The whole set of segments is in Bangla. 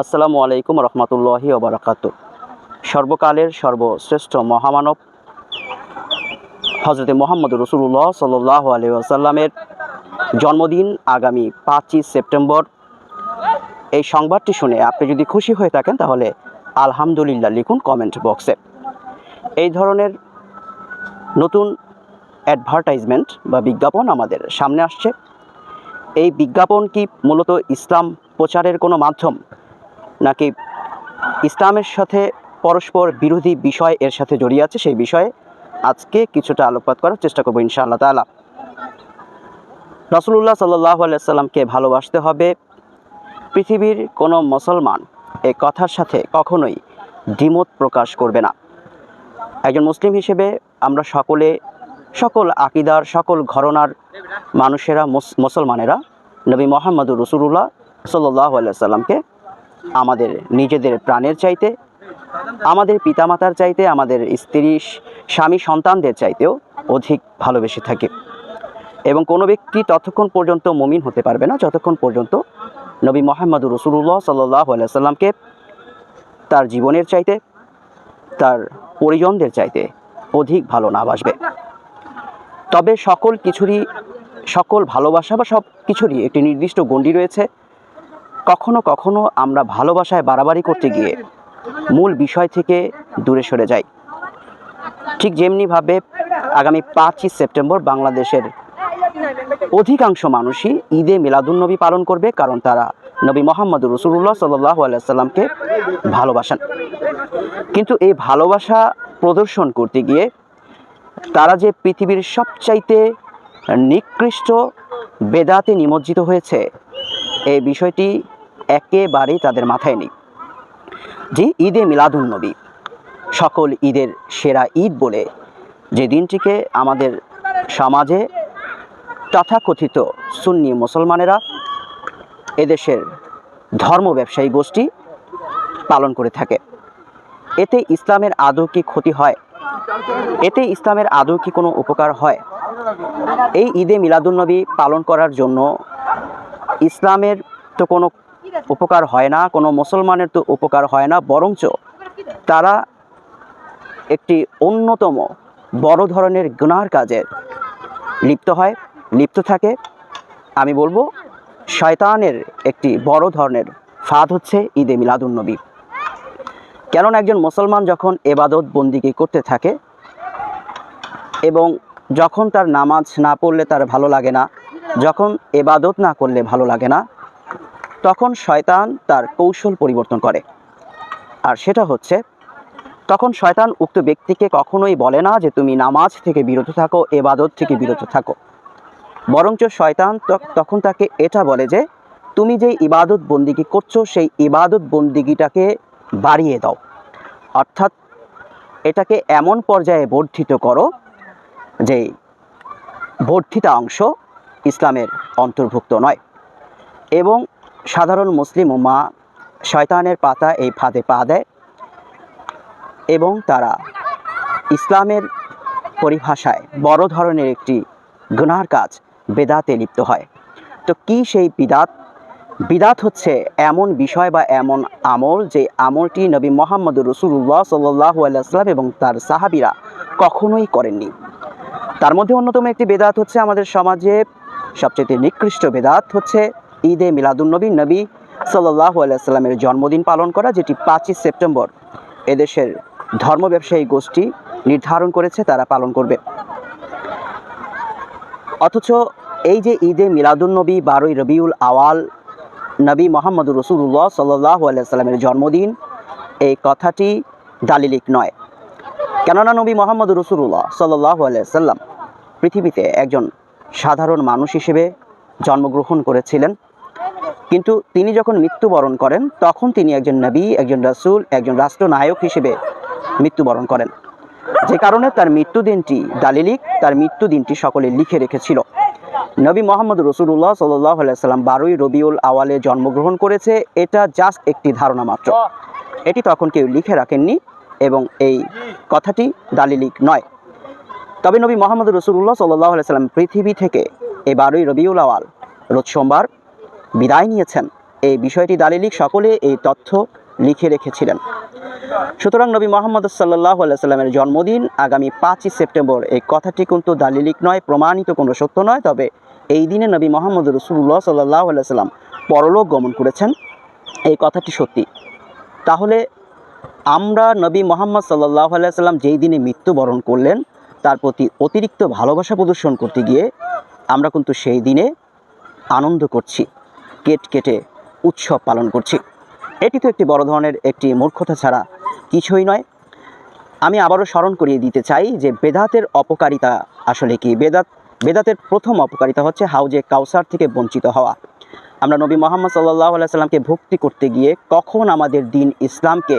আসসালামু আলাইকুম রহমতুল্লাহি ওবরাকাত। সর্বকালের সর্বশ্রেষ্ঠ মহামানব হজরত মোহাম্মদ রসুল্লাহ সাল্লাহ আলি আসাল্লামের জন্মদিন আগামী পাঁচই সেপ্টেম্বর। এই সংবাদটি শুনে আপনি যদি খুশি হয়ে থাকেন তাহলে আলহামদুলিল্লাহ লিখুন কমেন্ট বক্সে। এই ধরনের নতুন অ্যাডভার্টাইজমেন্ট বা বিজ্ঞাপন আমাদের সামনে আসছে। এই বিজ্ঞাপন কি মূলত ইসলাম প্রচারের কোনো মাধ্যম? নাকি ইসলামের সাথে পরস্পর বিরোধী বিষয় এর সাথে জড়িয়ে আছে সেই বিষয়ে আজকে কিছুটা আলোকপাত করার চেষ্টা করব ইনশাআল্লাহ তালা রসুল্লাহ সাল্লাহ আলাইসাল্লামকে ভালোবাসতে হবে। পৃথিবীর কোনো মুসলমান এই কথার সাথে কখনোই দ্বিমত প্রকাশ করবে না। একজন মুসলিম হিসেবে আমরা সকলে, সকল আকিদার, সকল ঘরনার মানুষেরা, মুস- মুসলমানেরা নবী মোহাম্মদুর রসুল্লাহ সাল্লাহ সাল্লামকে আমাদের নিজেদের প্রাণের চাইতে, আমাদের পিতামাতার চাইতে, আমাদের স্ত্রী, স্বামী, সন্তানদের চাইতেও অধিক ভালোবেসে থাকে। এবং কোনো ব্যক্তি ততক্ষণ পর্যন্ত মমিন হতে পারবে না, যতক্ষণ পর্যন্ত নবী মোহাম্মদুর রসুল্লাহ সাল্লাহ সাল্লামকে তার জীবনের চাইতে, তার পরিজনদের চাইতে অধিক ভালো না বাসবে। তবে সকল কিছুরই, সকল ভালোবাসা বা সব কিছুরই একটি নির্দিষ্ট গণ্ডি রয়েছে। কখনো কখনো আমরা ভালোবাসায় বাড়াবাড়ি করতে গিয়ে মূল বিষয় থেকে দূরে সরে যাই। ঠিক যেমনিভাবে আগামী পাঁচই সেপ্টেম্বর বাংলাদেশের অধিকাংশ মানুষই ঈদে মিলাদুন্নবী পালন করবে কারণ তারা নবী মোহাম্মদ রসুল্লাহ সাল্লাহ আলাইসাল্লামকে ভালোবাসেন। কিন্তু এই ভালোবাসা প্রদর্শন করতে গিয়ে তারা যে পৃথিবীর সবচাইতে নিকৃষ্ট বেদাতে নিমজ্জিত হয়েছে, এই বিষয়টি একেবারেই তাদের মাথায় নেই। যে ঈদে মিলাদুন্নবী সকল ঈদের সেরা ঈদ বলে যে দিনটিকে আমাদের সমাজে তথাকথিত সুন্নি মুসলমানেরা এদেশের ধর্ম ব্যবসায়ী গোষ্ঠী পালন করে থাকে। এতে ইসলামের আদৌ কি ক্ষতি হয়? এতে ইসলামের আদৌ কি কোনো উপকার হয়? এই ঈদে মিলাদুন্নবী পালন করার জন্য ইসলামের তো কোনো উপকার হয় না, কোনো মুসলমানের তো উপকার হয় না, বরঞ্চ তারা একটি অন্যতম বড় ধরনের গুনার কাজে লিপ্ত হয়, লিপ্ত থাকে। আমি বলব, শয়তানের একটি বড় ধরনের ফাঁদ হচ্ছে ঈদে মিলাদুন্নবী কেননা একজন মুসলমান যখন এবাদত বন্দিকে করতে থাকে এবং যখন তার নামাজ না পড়লে তার ভালো লাগে না, যখন এবাদত না করলে ভালো লাগে না তখন শয়তান তার কৌশল পরিবর্তন করে। আর সেটা হচ্ছে, তখন শয়তান উক্ত ব্যক্তিকে কখনোই বলে না যে তুমি নামাজ থেকে বিরত থাকো, এবাদত থেকে বিরত থাকো। বরঞ্চ শয়তান তখ- তখন তাকে এটা বলে যে, তুমি যে ইবাদত বন্দিগি করছ, সেই ইবাদত বন্দিগিটাকে বাড়িয়ে দাও। অর্থাৎ, এটাকে এমন পর্যায়ে বর্ধিত করো যে বর্ধিতা অংশ ইসলামের অন্তর্ভুক্ত নয়। এবং সাধারণ মুসলিম মা শয়তানের পাতা এই ফাঁদে পা দেয় এবং তারা ইসলামের পরিভাষায় বড় ধরনের একটি গুনার কাজ বেদাতে লিপ্ত হয়। তো কি সেই বিদাত? বিদাত হচ্ছে এমন বিষয় বা এমন আমল যে আমলটি নবী মোহাম্মদ রসুল্লাহ সাল্লাহ আলাইসলাম এবং তার সাহাবিরা কখনোই করেননি। তার মধ্যে অন্যতম একটি বেদাত হচ্ছে আমাদের সমাজে সবচেয়ে নিকৃষ্ট বেদাত হচ্ছে ঈদে মিলাদুন্নবী নবী সাল্লাহ আলাইস্লামের জন্মদিন পালন করা, যেটি পাঁচই সেপ্টেম্বর এদেশের ধর্ম ব্যবসায়ী গোষ্ঠী নির্ধারণ করেছে, তারা পালন করবে। অথচ এই যে ঈদে মিলাদুন্নবী বারোই রবিউল আওয়াল নবী মোহাম্মদ রসুল্লাহ সাল্লাহ আলাইস্লামের জন্মদিন, এই কথাটি দালিলিক নয়। কেননা নবী মোহাম্মদ রসুল্লাহ সাল্লাহ আলাইসাল্লাম পৃথিবীতে একজন সাধারণ মানুষ হিসেবে জন্মগ্রহণ করেছিলেন। কিন্তু তিনি যখন মৃত্যুবরণ করেন, তখন তিনি একজন নবী, একজন রাসূল, একজন রাষ্ট্রনায়ক হিসেবে মৃত্যুবরণ করেন। যে কারণে তার মৃত্যুদিনটি দালিলিক, তার মৃত্যুদিনটি সকলে লিখে রেখেছিল। নবী মোহাম্মদ রসুল্লাহ সাল্লাহ সাল্লাম বারোই রবিউল আওয়ালে জন্মগ্রহণ করেছে, এটা জাস্ট একটি ধারণা মাত্র। এটি তখন কেউ লিখে রাখেননি এবং এই কথাটি দালিলিক নয়। তবে নবী মোহাম্মদ রসুল্লাহ সাল্লাহ সাল্লাম পৃথিবী থেকে এই বারোই রবিউল আওয়াল, রোজ সোমবার বিদায় নিয়েছেন। এই বিষয়টি দালিলিক সকলে এই তথ্য লিখে রেখেছিলেন। সুতরাং নবী মোহাম্মদ সাল্লাহ সাল্লামের জন্মদিন আগামী পাঁচই সেপ্টেম্বর, এই কথাটি কিন্তু দালিলিক নয়, প্রমাণিত কোনো সত্য নয়। তবে এই দিনে নবী মোহাম্মদ রসুল্লাহ সাল্লাহ সাল্লাম পরলোক গমন করেছেন। এই কথাটি সত্যি। তাহলে আমরা নবী মোহাম্মদ সাল্লাহ সাল্লাম যেই দিনে মৃত্যুবরণ করলেন, তার প্রতি অতিরিক্ত ভালোবাসা প্রদর্শন করতে গিয়ে আমরা কিন্তু সেই দিনে আনন্দ করছি। কেট কেটে উৎসব পালন করছি। এটি তো একটি বড় ধরনের একটি মূর্খতা ছাড়া কিছুই নয়। আমি আবারও স্মরণ করিয়ে দিতে চাই যে বেদাতের অপকারিতা আসলে কি? বেদাত বেদাতের প্রথম অপকারিতা হচ্ছে হাউজে কাউসার থেকে বঞ্চিত হওয়া। আমরা নবী মোহাম্মদ সাল্লাহ সাল্লামকে ভক্তি করতে গিয়ে কখন আমাদের দিন ইসলামকে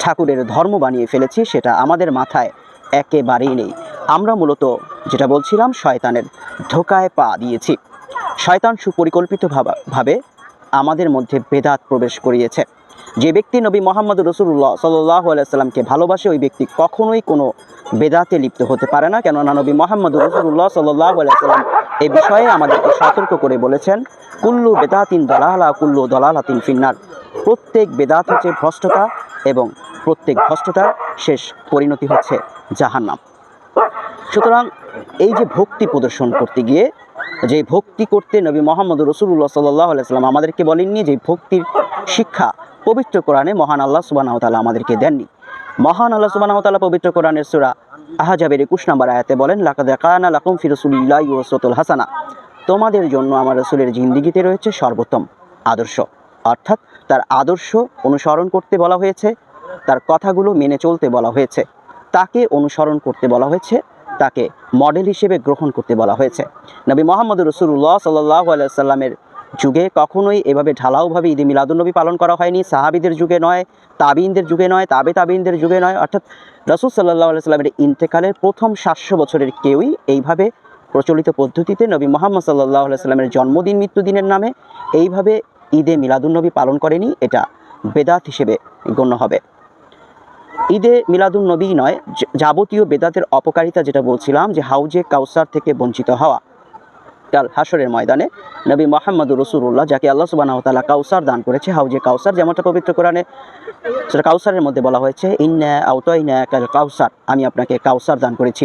ঠাকুরের ধর্ম বানিয়ে ফেলেছি সেটা আমাদের মাথায় একেবারেই নেই। আমরা মূলত যেটা বলছিলাম, শয়তানের ধোকায় পা দিয়েছি। শয়তান সুপরিকল্পিত ভাবে আমাদের মধ্যে বেদাত প্রবেশ করিয়েছে। যে ব্যক্তি নবী মোহাম্মদ রসুল্লাহ সাল্লাহ আলাইসাল্লামকে ভালোবাসে, ওই ব্যক্তি কখনোই কোনো বেদাতে লিপ্ত হতে পারে না। কেননা নবী মোহাম্মদ রসুল্লাহ সাল্লাহ আলাইসাল্লাম এই বিষয়ে আমাদেরকে সতর্ক করে বলেছেন, কুল্লু বেদাতিন দলালা, কুল্লু দলালাতিন ফিন্নার। প্রত্যেক বেদাত হচ্ছে ভ্রষ্টতা এবং প্রত্যেক ভ্রষ্টতার শেষ পরিণতি হচ্ছে জাহান্নাম। সুতরাং এই যে ভক্তি প্রদর্শন করতে গিয়ে, যে ভক্তি করতে নবী মোহাম্মদ রসুল্লাহ সাল্লাহ আলাইসাল্লাম আমাদেরকে বলেননি যে ভক্তির শিক্ষা পবিত্র কোরআনে মহান আল্লাহ সুবানাহতালা আমাদেরকে দেননি। মহান আল্লাহ সুবানাহতালা পবিত্র কোরআনের সুরা আহাজাবের একুশ নম্বর আয়াতে বলেন, লাকাদ লাকুম ফিরসুল্লাহ ইউসরতুল হাসানা। তোমাদের জন্য আমার রসুলের জিন্দিগিতে রয়েছে সর্বোত্তম আদর্শ। অর্থাৎ তার আদর্শ অনুসরণ করতে বলা হয়েছে, তার কথাগুলো মেনে চলতে বলা হয়েছে। তাকে অনুসরণ করতে বলা হয়েছে, তাকে মডেল হিসেবে গ্রহণ করতে বলা হয়েছে। নবী মোহাম্মদ রসুল্লাহ সাল্লাহ আলাইসাল্লামের যুগে কখনোই এভাবে ঢালাওভাবে ঈদে মিলাদুলনবী পালন করা হয়নি। সাহাবিদের যুগে নয়, তাবিনদের যুগে নয় তাবে তাবিনদের যুগে নয়। অর্থাৎ রসুল সাল্লাহ আলাইসাল্লামের ইন্তেকালের প্রথম সাতশো বছরের কেউই এইভাবে প্রচলিত পদ্ধতিতে নবী মোহাম্মদ সাল্লাহ আলাইসাল্লামের জন্মদিন, মৃত্যুদিনের নামে এইভাবে ঈদে মিলাদুলনবী পালন করেনি। এটা বেদাত হিসেবে গণ্য হবে। ঈদে মিলাদুন নবী নয় যাবতীয় বেদাতের অপকারিতা যেটা বলছিলাম, যে হাউজে কাউসার থেকে বঞ্চিত হওয়া। কাল হাসরের ময়দানে নবী মোহাম্মদ রসুল্লাহ যাকে আল্লাহ সুবাহ তালা কাউসার দান করেছে, হাউজে কাউসার যেমনটা পবিত্র কোরআনে, সেটা কাউসারের মধ্যে বলা হয়েছে, ইন্না আউতাইনা কাল কাউসার আমি আপনাকে কাউসার দান করেছি।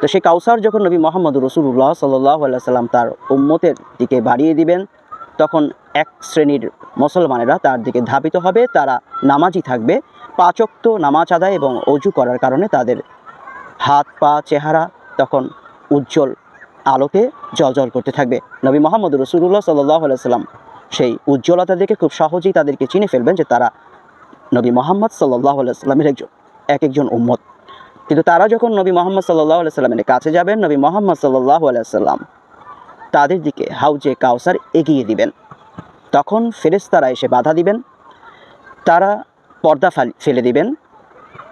তো সেই কাউসার যখন নবী মোহাম্মদ রসুল্লাহ সাল্লাহ সাল্লাম তার উম্মতের দিকে বাড়িয়ে দিবেন তখন এক শ্রেণির মুসলমানেরা তার দিকে ধাবিত হবে, তারা নামাজি থাকবে। পাচক্ত নামাজ আদায় এবং অজু করার কারণে তাদের হাত, পা, চেহারা তখন উজ্জ্বল আলোতে জলজল করতে থাকবে। নবী মোহাম্মদ রসুল্লাহ সাল্লাহ সাল্লাম সেই উজ্জ্বলতা দেখে খুব সহজেই তাদেরকে চিনে ফেলবেন যে তারা নবী মোহাম্মদ সাল্লাহ সাল্লামের একজন, এক একজন উম্মত। কিন্তু তারা যখন নবী মোহাম্মদ সাল্লাহ সাল্লামের কাছে যাবেন, নবী মোহাম্মদ সাল্লাহ সাল্লাম তাদের দিকে হাউজে কাউসার এগিয়ে দিবেন। তখন ফেরেশতারা এসে বাধা দিবেন। তারা পর্দা ফাল- দিবেন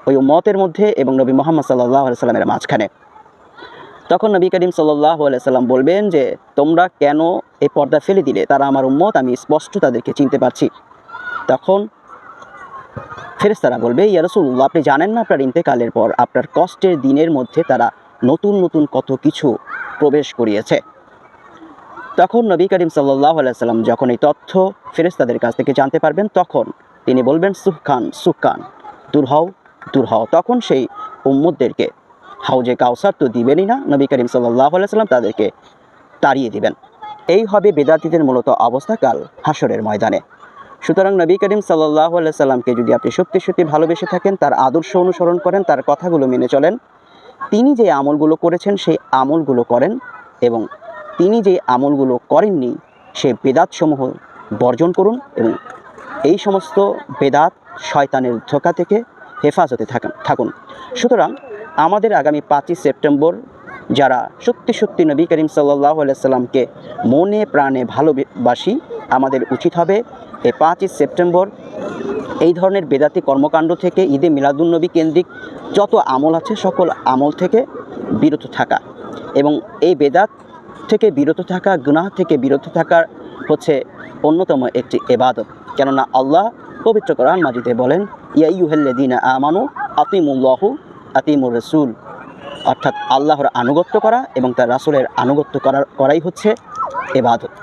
ওই মতের মধ্যে এবং নবী মোহাম্মদ সাল্লাহ সাল্লামের মাঝখানে। তখন নবী করিম সাল্লাহ সাল্লাম বলবেন যে, তোমরা কেন এই পর্দা ফেলে দিলে? তারা আমার উম্মত, আমি স্পষ্ট তাদেরকে চিনতে পারছি। তখন ফেরেশতারা বলবে, ইয়া রসুল্লাহ আপনি জানেন না আপনার ইন্তেকালের পর আপনার কষ্টের দিনের মধ্যে তারা নতুন নতুন কত কিছু প্রবেশ করিয়েছে? তখন নবী করিম সাল্লাহ সাল্লাম যখন এই তথ্য ফেরেশতাদের কাছ থেকে জানতে পারবেন, তখন তিনি বলবেন সুখান সুখান দূর হও দূর হও। তখন সেই উম্মদদেরকে হাউজে কাউসার তো দিবেনই না। নবী করিম সাল্লাহ সাল্লাম তাদেরকে তাড়িয়ে দিবেন। এই হবে বেদাতিদের মূলত অবস্থাকাল হাসরের ময়দানে। সুতরাং নবী করিম সাল্লাহ সাল্লামকে যদি আপনি সত্যি সত্যি ভালোবেসে থাকেন, তার আদর্শ অনুসরণ করেন, তার কথাগুলো মেনে চলেন, তিনি যে আমলগুলো করেছেন, সেই আমলগুলো করেন এবং তিনি যে আমলগুলো করেননি, সে বেদাতসমূহ বর্জন করুন এবং এই সমস্ত বেদাত শয়তানের ধোকা থেকে হেফাজতে থাকুন থাকুন। সুতরাং আমাদের আগামী পাঁচই সেপ্টেম্বর যারা সত্যি সত্যি নবী করিম সাল্লাহ সাল্লামকে মনে প্রাণে ভালোবাসি, আমাদের উচিত হবে এই পাঁচই সেপ্টেম্বর এই ধরনের বেদাতি কর্মকাণ্ড থেকে, ঈদে মিলাদুন্নবী কেন্দ্রিক যত আমল আছে, সকল আমল থেকে বিরত থাকা এবং এই বেদাত থেকে বিরত থাকা, গুনাহ থেকে বিরত থাকার হচ্ছে অন্যতম একটি এবাদত কেননা আল্লাহ পবিত্র কোরআন মাজিদে বলেন ইয়াইউহেল্লাদিনা আমানু আতিমুল্লাহু আতিমুর রসুল অর্থাৎ আল্লাহর আনুগত্য করা এবং তার রাসুলের আনুগত্য করার, করাই হচ্ছে এবাদত